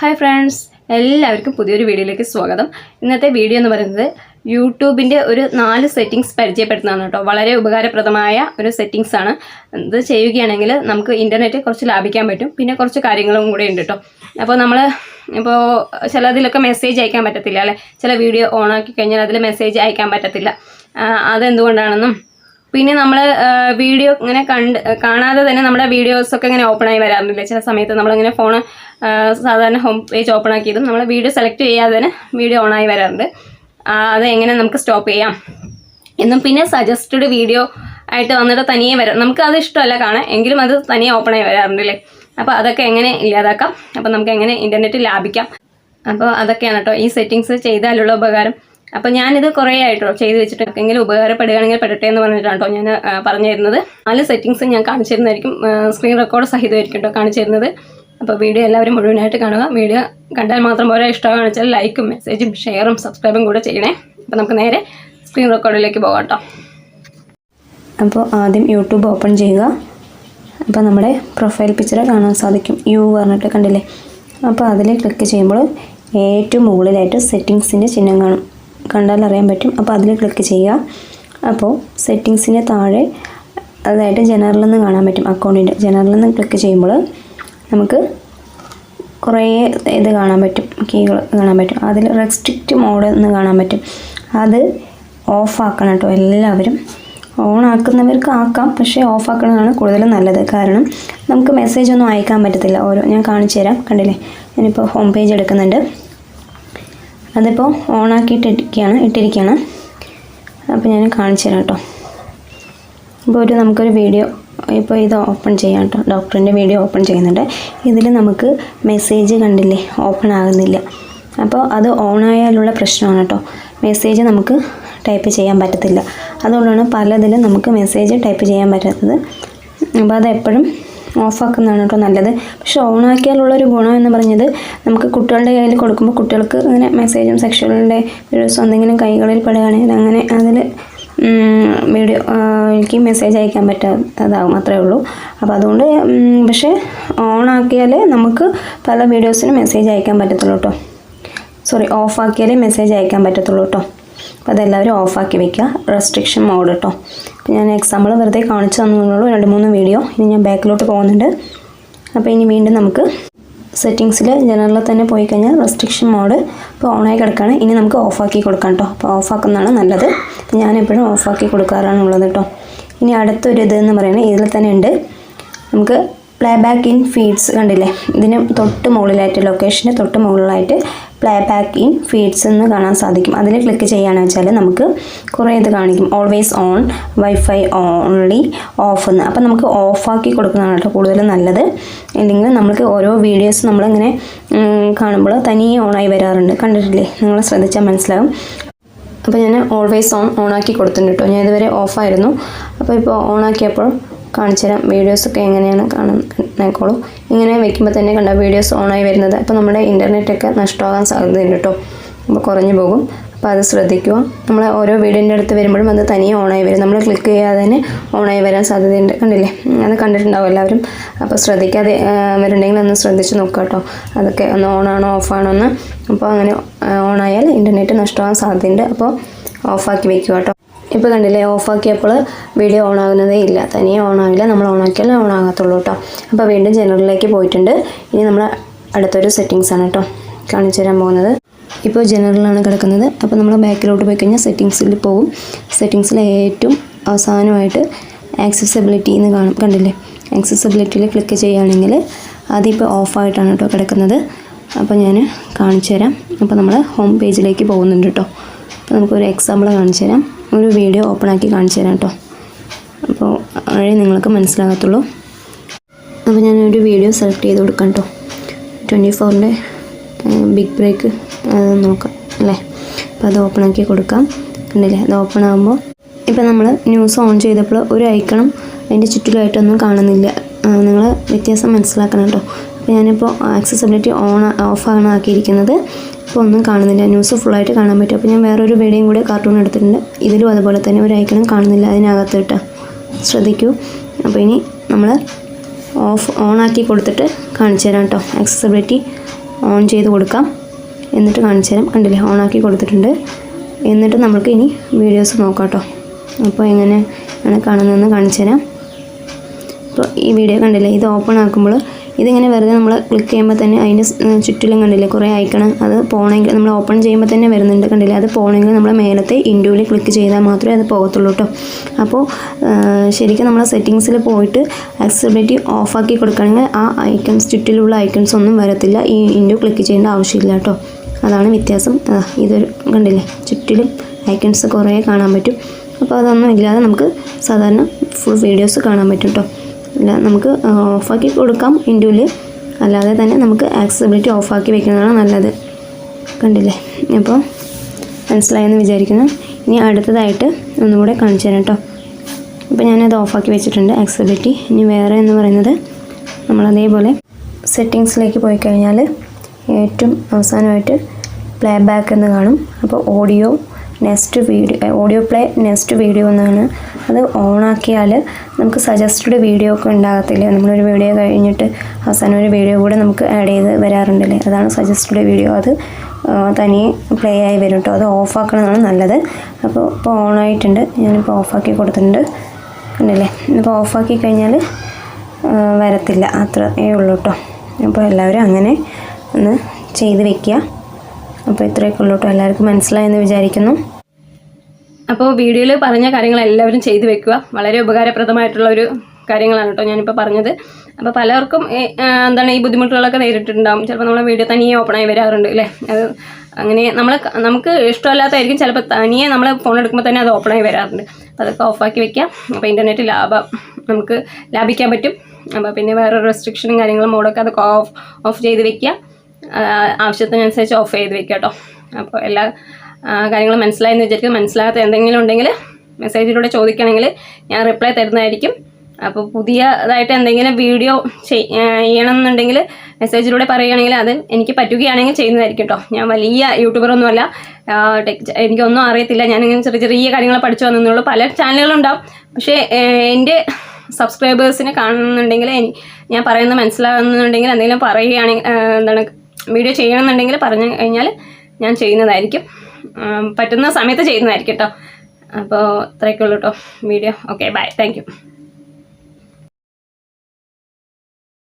Hi friends എല്ലാവർക്കും പുതിയൊരു വീഡിയോയിലേക്ക് സ്വാഗതം. ഇന്നത്തെ വീഡിയോ എന്ന് പറയുന്നത് യൂട്യൂബിന്റെ ഒരു നാല് സെറ്റിങ്സ് പരിചയപ്പെടുത്തുന്നതാണ് കേട്ടോ. വളരെ ഉപകാരപ്രദമായ ഒരു സെറ്റിങ്സ് ആണ്. ഇത് ചെയ്യുകയാണെങ്കിൽ നമുക്ക് ഇന്റർനെറ്റ് കുറച്ച് ലാഭിക്കാൻ പറ്റും. പിന്നെ കുറച്ച് കാര്യങ്ങളും കൂടെ ഉണ്ട് കേട്ടോ. അപ്പോൾ നമ്മൾ ഇപ്പോൾ ചിലതിലൊക്കെ മെസ്സേജ് അയക്കാൻ പറ്റത്തില്ല അല്ലേ? ചില വീഡിയോ ഓൺ ആക്കി കഴിഞ്ഞാൽ അതിൽ മെസ്സേജ് അയക്കാൻ പറ്റത്തില്ല. അതെന്തുകൊണ്ടാണെന്നും പിന്നെ നമ്മൾ വീഡിയോ ഇങ്ങനെ കണ്ട് കാണാതെ തന്നെ നമ്മുടെ വീഡിയോസൊക്കെ ഇങ്ങനെ ഓപ്പൺ ആയി വരാറുണ്ടല്ലേ? ചില സമയത്ത് നമ്മളിങ്ങനെ ഫോൺ സാധാരണ ഹോം പേജ് ഓപ്പൺ ആക്കിയതും നമ്മൾ വീഡിയോ സെലക്ട് ചെയ്യാതെ തന്നെ വീഡിയോ ഓൺ ആയി വരാറുണ്ട്. അത് എങ്ങനെ നമുക്ക് സ്റ്റോപ്പ് ചെയ്യാം? എന്നും പിന്നെ സജസ്റ്റഡ് വീഡിയോ ആയിട്ട് വന്നിട്ട് തനിയെ വരാം നമുക്ക് അത് ഇഷ്ടമല്ല കാണാൻ എങ്കിലും അത് തനിയെ ഓപ്പൺ ആയി വരാറുണ്ട് അല്ലേ അപ്പോൾ അതൊക്കെ എങ്ങനെ ഇല്ലാതാക്കാം? അപ്പോൾ നമുക്ക് എങ്ങനെ ഇന്റർനെറ്റ് ലാഭിക്കാം? അപ്പോൾ അതൊക്കെയാണ് കേട്ടോ ഈ സെറ്റിങ്സ് ചെയ്താലുള്ള ഉപകാരം. അപ്പോൾ ഞാനിത് കുറേ ആയിട്ടോ ചെയ്ത് വെച്ചിട്ട് എങ്കിലും ഉപകാരപ്പെടുകയാണെങ്കിൽ പെടട്ടെ എന്ന് പറഞ്ഞിട്ടാണ് കേട്ടോ ഞാൻ പറഞ്ഞിരുന്നത്. നാല് സെറ്റിങ്സ് ഞാൻ കാണിച്ചു തരുന്നതായിരിക്കും സ്ക്രീൻ റെക്കോർഡ് സഹിതമായിരിക്കും കേട്ടോ കാണിച്ചു തരുന്നത് അപ്പോൾ വീഡിയോ എല്ലാവരും മുഴുവനായിട്ട് കാണുക. വീഡിയോ കണ്ടാൽ മാത്രം പോരാ. ഇഷ്ടമാണെന്ന് വെച്ചാൽ ലൈക്കും മെസ്സേജും ഷെയറും സബ്സ്ക്രൈബും കൂടെ ചെയ്യണേ. അപ്പോൾ നമുക്ക് നേരെ സ്ക്രീൻ റെക്കോർഡിലേക്ക് പോകാം കേട്ടോ. അപ്പോൾ ആദ്യം യൂട്യൂബ് ഓപ്പൺ ചെയ്യുക. അപ്പോൾ നമ്മുടെ പ്രൊഫൈൽ പിക്ചർ കാണാൻ സാധിക്കും. യു പറഞ്ഞിട്ട് കണ്ടില്ലേ? അപ്പോൾ അതിൽ ക്ലിക്ക് ചെയ്യുമ്പോൾ ഏറ്റവും മുകളിലായിട്ട് സെറ്റിങ്സിന്റെ ചിഹ്നം കാണും. കണ്ടാൽ അറിയാൻ പറ്റും. അപ്പോൾ അതിൽ ക്ലിക്ക് ചെയ്യുക. അപ്പോൾ സെറ്റിങ്സിന്റെ താഴെ അതായിട്ട് ജനറലിൽ നിന്ന് കാണാൻ പറ്റും അക്കൗണ്ടിന്റെ ജനറലിൽ നിന്ന് ക്ലിക്ക് ചെയ്യുമ്പോൾ നമുക്ക് കുറേ ഇത് കാണാൻ പറ്റും. കീകൾ കാണാൻ പറ്റും. അതിൽ റെസ്ട്രിക്റ്റ് മോഡ് എന്ന് കാണാൻ പറ്റും. അത് ഓഫാക്കണം കേട്ടോ. എല്ലാവരും ഓൺ ആക്കുന്നവർക്ക് ആക്കാം. പക്ഷേ ഓഫ് ആക്കുന്നതാണ് കൂടുതലും നല്ലത്. കാരണം നമുക്ക് മെസ്സേജ് ഒന്നും അയക്കാൻ പറ്റത്തില്ല. ഓരോ ഞാൻ കാണിച്ചു തരാം കണ്ടില്ലേ? ഞാനിപ്പോൾ ഹോം പേജ് എടുക്കുന്നുണ്ട്. അതിപ്പോൾ ഇരിക്കുകയാണ് ഇട്ടിരിക്കുകയാണ് അപ്പോൾ ഞാൻ കാണിച്ചു തരാം കേട്ടോ. ഇപ്പോൾ ഒരു നമുക്കൊരു വീഡിയോ ഇപ്പോൾ ഇത് ഓപ്പൺ ചെയ്യാം കേട്ടോ. ഡോക്ടറിന്റെ വീഡിയോ ഓപ്പൺ ചെയ്യുന്നുണ്ട്. ഇതിൽ നമുക്ക് മെസ്സേജ് കണ്ടില്ലേ? ഓപ്പൺ ആകുന്നില്ല. അപ്പോൾ അത് ഓൺ ആയാലുള്ള പ്രശ്നമാണ് കേട്ടോ. മെസ്സേജ് നമുക്ക് ടൈപ്പ് ചെയ്യാൻ പറ്റത്തില്ല. അതുകൊണ്ടാണ് പലതിലും നമുക്ക് മെസ്സേജ് ടൈപ്പ് ചെയ്യാൻ പറ്റാത്തത്. അപ്പോൾ അത് എപ്പോഴും ഓഫാക്കുന്നതാണ് കേട്ടോ നല്ലത്. പക്ഷേ ഓണാക്കിയാലുള്ളൊരു ഗുണം എന്ന് പറഞ്ഞത് നമുക്ക് കുട്ടികളുടെ കയ്യിൽ കൊടുക്കുമ്പോൾ കുട്ടികൾക്ക് അങ്ങനെ മെസ്സേജും സെക്ഷുവലിന്റെ വീഡിയോസും എന്തെങ്കിലും കൈകളിൽ പെടുകയാണെങ്കിൽ അങ്ങനെ അതിൽ വീഡിയോ എനിക്ക് മെസ്സേജ് അയക്കാൻ പറ്റാത്തതാകും അത്രേ ഉള്ളൂ. അപ്പോൾ അതുകൊണ്ട് പക്ഷേ പക്ഷേ ഓണാക്കിയാൽ നമുക്ക് പല വീഡിയോസിനും മെസ്സേജ് അയക്കാൻ പറ്റത്തുള്ളൂ കേട്ടോ. സോറി ഓഫാക്കിയാലേ മെസ്സേജ് അയക്കാൻ പറ്റത്തുള്ളൂ കേട്ടോ. അപ്പോൾ അതെല്ലാവരും ഓഫാക്കി വെക്കുക. റെസ്ട്രിക്ഷൻ മോഡ് കേട്ടോ അപ്പോൾ ഞാൻ എക്സാമ്പിൾ വെറുതെ കാണിച്ചു തന്നുള്ളൂ രണ്ട് മൂന്ന് വീഡിയോ ഇനി ഞാൻ ബാക്കിലോട്ട് പോകുന്നുണ്ട്. അപ്പോൾ ഇനി വീണ്ടും നമുക്ക് സെറ്റിങ്സിൽ ജനറലിൽ തന്നെ പോയി കഴിഞ്ഞാൽ റെസ്ട്രിക്ഷൻ മോഡ് ഇപ്പോൾ ഓണായി കിടക്കുകയാണ് ഇനി നമുക്ക് ഓഫാക്കി കൊടുക്കാം കേട്ടോ അപ്പോൾ ഓഫാക്കുന്നതാണ് നല്ലത്. ഞാൻ എപ്പോഴും ഓഫാക്കി കൊടുക്കാറാണ് ഉള്ളത് കേട്ടോ ഇനി അടുത്തൊരു ഇത് എന്ന് പറയുന്നത് ഇതിൽ തന്നെ ഉണ്ട്. നമുക്ക് പ്ലേ ബാക്ക് ഇൻ ഫീഡ്സ് കണ്ടില്ലേ? ഇതിന് തൊട്ട് മുകളിലായിട്ട് ലൊക്കേഷന് തൊട്ട് മുകളിലായിട്ട് പ്ലേ ബാക്ക് ഇൻ ഫീഡ്സ് എന്ന് കാണാൻ സാധിക്കും. അതിൽ ക്ലിക്ക് ചെയ്യുകയാണെന്ന് വെച്ചാൽ നമുക്ക് കുറേ ഇത് കാണിക്കും. Always on wifi only off എന്ന്. അപ്പോൾ നമുക്ക് ഓഫാക്കി കൊടുക്കുന്നതാണ് കേട്ടോ കൂടുതലും നല്ലത്. അല്ലെങ്കിൽ നമുക്ക് ഓരോ വീഡിയോസ് നമ്മളിങ്ങനെ കാണുമ്പോൾ തനിയെ ഓണായി വരാറുണ്ട്. കണ്ടിട്ടില്ലേ? നിങ്ങൾ ശ്രദ്ധിച്ചാൽ മനസ്സിലാകും അപ്പോൾ ഞാൻ ഓൾവേസ് ഓൺ ഓണാക്കി കൊടുത്തിട്ടുണ്ട് കേട്ടോ. ഞാൻ ഇതുവരെ ഓഫായിരുന്നു അപ്പോൾ ഇപ്പോൾ ഓണാക്കിയപ്പോൾ കാണിച്ചു തരാം വീഡിയോസൊക്കെ എങ്ങനെയാണ് കാണുന്നേക്കോളൂ. ഇങ്ങനെ വെക്കുമ്പോൾ തന്നെ കണ്ട വീഡിയോസ് ഓണായി വരുന്നത്. അപ്പോൾ നമ്മുടെ ഇന്റർനെറ്റൊക്കെ നഷ്ടമാകാൻ സാധ്യതയുണ്ട് കേട്ടോ. അപ്പോൾ കുറഞ്ഞു പോകും. അപ്പോൾ അത് ശ്രദ്ധിക്കുക. നമ്മൾ ഓരോ വീഡിയോന്റെ അടുത്ത് വരുമ്പോഴും അത് തനിയെ ഓണായി വരും. നമ്മൾ ക്ലിക്ക് ചെയ്യാതെ തന്നെ ഓണായി വരാൻ സാധ്യതയുണ്ട്. കണ്ടില്ലേ? അത് കണ്ടിട്ടുണ്ടാവും എല്ലാവരും. അപ്പോൾ ശ്രദ്ധിക്കാതെ വരുന്നുണ്ടെങ്കിൽ ഒന്ന് ശ്രദ്ധിച്ച് നോക്കുക കേട്ടോ. അതൊക്കെ ഒന്ന് ഓണാണോ ഓഫാണോ എന്ന്. അപ്പോൾ അങ്ങനെ ഓണായാൽ ഇന്റർനെറ്റ് നഷ്ടമാകാൻ സാധ്യതയുണ്ട്. അപ്പോൾ ഓഫാക്കി വയ്ക്കുക കേട്ടോ. ഇപ്പോൾ കണ്ടില്ലേ ഓഫാക്കിയപ്പോൾ വീഡിയോ ഓൺ ആകുന്നതേ ഇല്ല. തനിയെ ഓൺ ആകില്ല നമ്മൾ ഓൺ ആക്കിയാലേ ഓൺ ആകത്തുള്ളൂ കേട്ടോ അപ്പോൾ വീണ്ടും ജനറലിലേക്ക് പോയിട്ടുണ്ട്. ഇനി നമ്മൾ അടുത്തൊരു സെറ്റിങ്സ് ആണ് കേട്ടോ കാണിച്ചു തരാൻ പോകുന്നത്. ഇപ്പോൾ ജനറലാണ് കിടക്കുന്നത്. അപ്പോൾ നമ്മൾ ബാക്കിലോട്ട് പോയി കഴിഞ്ഞാൽ സെറ്റിങ്സിൽ പോകും. സെറ്റിങ്സിൽ ഏറ്റവും അവസാനമായിട്ട് ആക്സസിബിലിറ്റി എന്ന് കാണും. കണ്ടില്ലേ? ആക്സസിബിലിറ്റിയിൽ ക്ലിക്ക് ചെയ്യുകയാണെങ്കിൽ അതിപ്പോൾ ഓഫായിട്ടാണ് കേട്ടോ കിടക്കുന്നത്. അപ്പോൾ ഞാൻ കാണിച്ചു തരാം. അപ്പോൾ നമ്മൾ ഹോം പേജിലേക്ക് പോകുന്നുണ്ട് കേട്ടോ അപ്പോൾ നമുക്കൊരു എക്സാമ്പിൾ കാണിച്ചു തരാം. ഒരു വീഡിയോ ഓപ്പൺ ആക്കി കാണിച്ചു തരാം കേട്ടോ അപ്പോൾ വഴി നിങ്ങൾക്ക് മനസ്സിലാകത്തുള്ളൂ. അപ്പോൾ ഞാനൊരു വീഡിയോ സെലക്ട് ചെയ്ത് കൊടുക്കാം കേട്ടോ ട്വന്റി ഫോറിന്റെ ബിഗ് ബ്രേക്ക് നോക്കാം അല്ലേ? അപ്പോൾ അത് ഓപ്പൺ ആക്കി കൊടുക്കാം. കണ്ടില്ലേ? അത് ഓപ്പൺ ആകുമ്പോൾ ഇപ്പം നമ്മൾ ന്യൂസ് ഓൺ ചെയ്തപ്പോൾ ഒരു ഐക്കണം അതിന്റെ ചുറ്റിലായിട്ടൊന്നും കാണുന്നില്ല. നിങ്ങൾ വ്യത്യാസം മനസ്സിലാക്കണം കേട്ടോ അപ്പോൾ ഞാനിപ്പോൾ ആക്സസിബിലിറ്റി ഓൺ ഓഫ് ആണ് ആക്കിയിരിക്കുന്നത്. ഒന്നും കാണുന്നില്ല. ന്യൂസ് ഫുള്ളായിട്ട് കാണാൻ പറ്റും. അപ്പോൾ ഞാൻ വേറൊരു വീഡിയോയും കൂടെ കാർട്ടൂൺ എടുത്തിട്ടുണ്ട്. ഇതിലും അതുപോലെ തന്നെ ഒരു ഐക്കണും കാണുന്നില്ല. അതിനകത്ത് കേട്ടോ. ശ്രദ്ധിക്കൂ. അപ്പോൾ ഇനി നമ്മൾ ഓഫ് ഓൺ ആക്കി കൊടുത്തിട്ട് കാണിച്ചു തരാം കേട്ടോ. ആക്സസിബിലിറ്റി ഓൺ ചെയ്ത് കൊടുക്കാം. എന്നിട്ട് കാണിച്ചു തരാം. കണ്ടില്ലേ? ഓൺ ആക്കി കൊടുത്തിട്ടുണ്ട്. എന്നിട്ട് നമുക്ക് ഇനി വീഡിയോസ് നോക്കാം കേട്ടോ. അപ്പോൾ എങ്ങനെയാണ് കാണുന്നതെന്ന് കാണിച്ചു തരാം. അപ്പോൾ ഈ വീഡിയോ കണ്ടില്ലേ? ഇത് ഓപ്പൺ ആക്കുമ്പോൾ ഇതിങ്ങനെ വെറുതെ നമ്മൾ ക്ലിക്ക് ചെയ്യുമ്പോൾ തന്നെ അതിന്റെ ചുറ്റിലും കണ്ടില്ലേ കുറേ ഐക്കണം അത് പോകണമെങ്കിൽ നമ്മൾ ഓപ്പൺ ചെയ്യുമ്പോൾ തന്നെ വരുന്നുണ്ട് കണ്ടില്ലേ അത് പോകണമെങ്കിൽ നമ്മൾ മേലത്തെ ഇൻഡ്യൂവിൽ ക്ലിക്ക് ചെയ്താൽ മാത്രമേ അത് പോകത്തുള്ളൂ കേട്ടോ അപ്പോൾ ശരിക്കും നമ്മൾ സെറ്റിങ്സിൽ പോയിട്ട് ആക്സിബിലിറ്റി ഓഫാക്കി കൊടുക്കുകയാണെങ്കിൽ ആ ഐക്കൺസ് ചുറ്റിലുള്ള ഐക്കൺസ് ഒന്നും വരത്തില്ല. ഈ ഇൻഡ്യൂ ക്ലിക്ക് ചെയ്യേണ്ട ആവശ്യമില്ല കേട്ടോ അതാണ് വ്യത്യാസം. ഇതൊരു കണ്ടില്ലേ ചുറ്റിലും ഐക്കൺസ് കുറേ കാണാൻ പറ്റും. അപ്പോൾ അതൊന്നും ഇല്ലാതെ നമുക്ക് സാധാരണ ഫുൾ വീഡിയോസ് കാണാൻ പറ്റും കേട്ടോ നമുക്ക് ഓഫാക്കി കൊടുക്കാം ഇൻഡുവിൽ അല്ലാതെ തന്നെ നമുക്ക് ആക്സസിബിലിറ്റി ഓഫാക്കി വെക്കുന്നതാണ് നല്ലത്. കണ്ടില്ലേ? അപ്പോൾ മനസ്സിലായെന്ന് വിചാരിക്കുന്നു. ഇനി അടുത്തതായിട്ട് ഒന്നുകൂടെ കാണിച്ചു തരാം കേട്ടോ ഇപ്പോൾ ഞാനത് ഓഫാക്കി വെച്ചിട്ടുണ്ട് ആക്സസിബിലിറ്റി ഇനി വേറെ എന്ന് പറയുന്നത് നമ്മൾ അതേപോലെ സെറ്റിങ്സിലേക്ക് പോയി കഴിഞ്ഞാൽ ഏറ്റവും അവസാനമായിട്ട് പ്ലേ ബാക്ക് എന്ന് കാണും. അപ്പോൾ audio next video audio play next video എന്നാണ് അത് ഓണാക്കിയാൽ നമുക്ക് സജസ്റ്റഡ് വീഡിയോ ഒക്കെ ഉണ്ടാകത്തില്ലേ? നമ്മളൊരു വീഡിയോ കഴിഞ്ഞിട്ട് അവസാനം ഒരു വീഡിയോ കൂടെ നമുക്ക് ആഡ് ചെയ്ത് വരാറുണ്ടല്ലേ? അതാണ് സജസ്റ്റഡ് വീഡിയോ അത് തനിയെ പ്ലേ ആയി വരും കേട്ടോ അത് ഓഫാക്കണമെന്നാണ് നല്ലത്. അപ്പോൾ ഇപ്പോൾ ഓണായിട്ടുണ്ട്. ഞാനിപ്പോൾ ഓഫാക്കി കൊടുത്തിട്ടുണ്ട്. കണ്ടില്ലേ? ഇപ്പോൾ ഓഫാക്കി കഴിഞ്ഞാൽ വരത്തില്ല. അത്രയേ ഉള്ളൂ കേട്ടോ അപ്പോൾ എല്ലാവരും അങ്ങനെ ഒന്ന് ചെയ്ത് വെക്കുക അപ്പോൾ ഇത്രയൊക്കെ ഉള്ളൂ കേട്ടോ എല്ലാവർക്കും മനസ്സിലായെന്ന് വിചാരിക്കുന്നു. അപ്പോൾ വീഡിയോയിൽ പറഞ്ഞ കാര്യങ്ങൾ എല്ലാവരും ചെയ്തു വെക്കുക. വളരെ ഉപകാരപ്രദമായിട്ടുള്ള ഒരു കാര്യങ്ങളാണ് കേട്ടോ ഞാനിപ്പോൾ പറഞ്ഞത്. അപ്പോൾ പലർക്കും എന്താണ് ഈ ബുദ്ധിമുട്ടുകളൊക്കെ നേരിട്ടിട്ടുണ്ടാവും. ചിലപ്പോൾ നമ്മളെ വീഡിയോ തനിയെ ഓപ്പണായി വരാറുണ്ട് അല്ലേ അത് അങ്ങനെ നമ്മൾ നമുക്ക് ഇഷ്ടമല്ലാത്തതായിരിക്കും ചിലപ്പോൾ തനിയെ നമ്മൾ ഫോൺ എടുക്കുമ്പോൾ തന്നെ അത് ഓപ്പണായി വരാറുണ്ട്. അപ്പോൾ അതൊക്കെ ഓഫാക്കി വെക്കാം അപ്പോൾ ഇന്റർനെറ്റ് ലാഭം നമുക്ക് ലാഭിക്കാൻ പറ്റും. അപ്പോൾ പിന്നെ വേറെ റെസ്ട്രിക്ഷനും കാര്യങ്ങളും മോഡൊക്കെ അതൊക്കെ ഓഫ് ഓഫ് ചെയ്ത് വെക്കുക. ആവശ്യത്തിനനുസരിച്ച് ഓഫ് ചെയ്ത് വെക്കുക കേട്ടോ. അപ്പോൾ എല്ലാ ആ, കാര്യങ്ങളും മനസ്സിലായെന്ന് വിചാരിക്കും മനസ്സിലാകാത്ത എന്തെങ്കിലും ഉണ്ടെങ്കിൽ മെസ്സേജിലൂടെ ചോദിക്കുകയാണെങ്കിൽ ഞാൻ റിപ്ലൈ തരുന്നതായിരിക്കും. അപ്പോൾ പുതിയതായിട്ട് എന്തെങ്കിലും വീഡിയോ ചെയ്യണം എന്നുണ്ടെങ്കിൽ മെസ്സേജിലൂടെ പറയുകയാണെങ്കിൽ അത് എനിക്ക് പറ്റുകയാണെങ്കിൽ ചെയ്യുന്നതായിരിക്കും കേട്ടോ ഞാൻ വലിയ യൂട്യൂബറൊന്നുമല്ല എനിക്കൊന്നും അറിയത്തില്ല. ഞാനിങ്ങനെ ചെറിയ ചെറിയ കാര്യങ്ങൾ പഠിച്ചു വന്നുള്ളൂ പല ചാനലുകളുണ്ടാവും പക്ഷേ എന്റെ സബ്സ്ക്രൈബേഴ്സിനെ കാണുന്നുണ്ടെങ്കിൽ ഞാൻ പറയുന്നത് മനസ്സിലാകുന്നുണ്ടെങ്കിൽ എന്തെങ്കിലും പറയുകയാണെങ്കിൽ എന്താണ് വീഡിയോ ചെയ്യണമെന്നുണ്ടെങ്കിൽ പറഞ്ഞു കഴിഞ്ഞാൽ ഞാൻ ചെയ്യുന്നതായിരിക്കും. പറ്റുന്ന സമയത്ത് ചെയ്യുന്നതായിരിക്കും കേട്ടോ. അപ്പോൾ ഇത്രയൊക്കെ ഉള്ളൂ കേട്ടോ വീഡിയോ. Okay bye thank